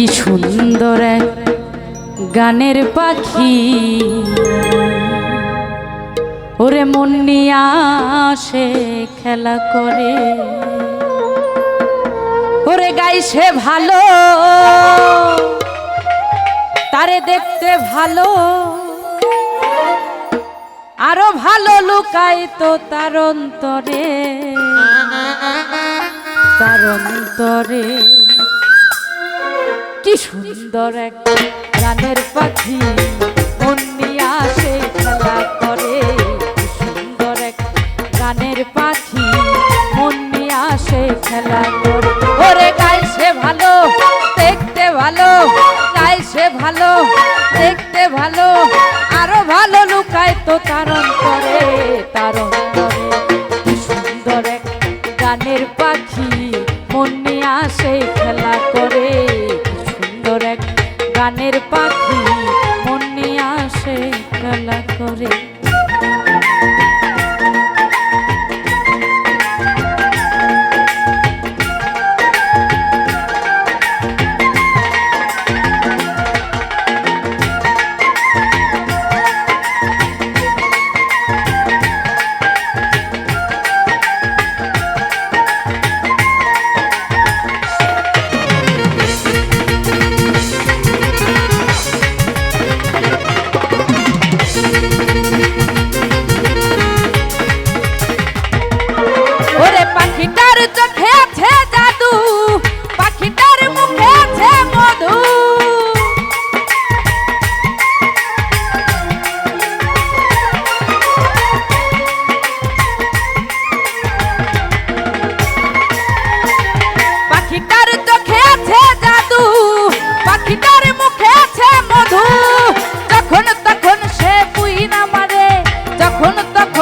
কি সুন্দর এক গানের পাখি। ওরে মন নিয়ে আসে খেলা করে। ওরে গাই সে ভালো, তারে দেখতে ভালো। আরও ভালো লুকাই তো তার অন্তরে তার অন্তরে। কি সুন্দর এক গানের পাখি। মন নিয়ে আসে খেলা করে। সুন্দর এক গানের পাখি। মন নিয়ে আসে খেলা করে। ওরে গাইছে ভালো, দেখতে ভালো গাইছে ভালো, দেখতে ভালো, আরও ভালো লুকায় তো তার অন্তরে। গানের পাখি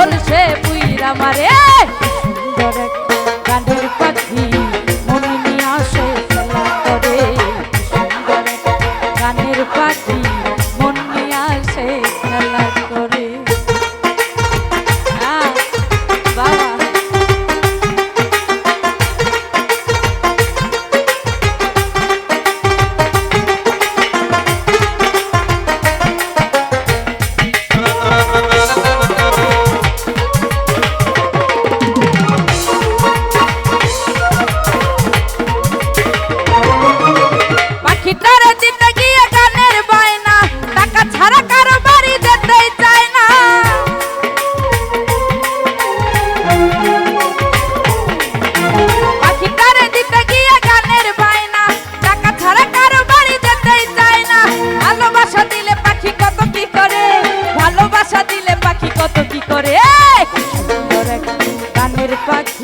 তখন সে পুইরা মারে। সুন্দর পাখি মনে নিয়ে আসে করে। পাখি ভালোবাসা দিলে পাখি কত কি করে? গানের পাখি।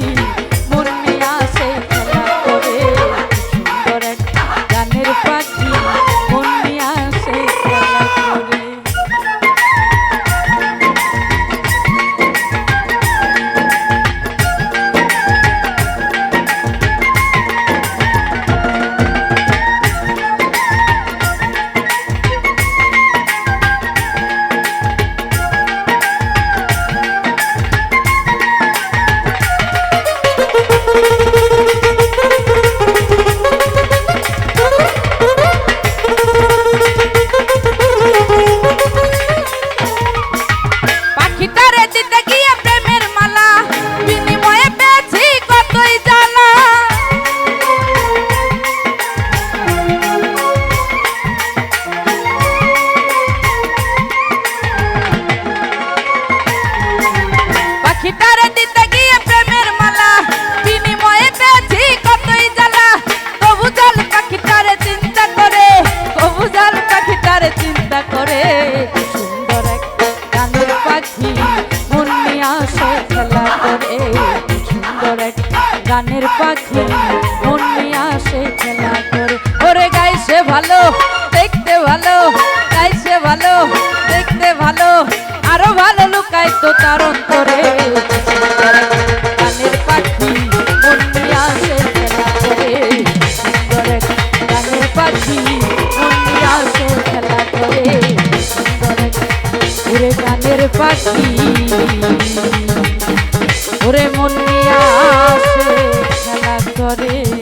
গানের পাখি, মন আসে খেলা করে। ওরে গাইছে ভালো, দেখতে ভালো গাইছে ভালো, দেখতে ভালো, আরও ভালো লুকাই তো তার অন্তরে। গানের পাখি আসে খেলা করে। গানের পাখি আসে খেলা করে। ওরে গানের পাখি, ওরে মন body.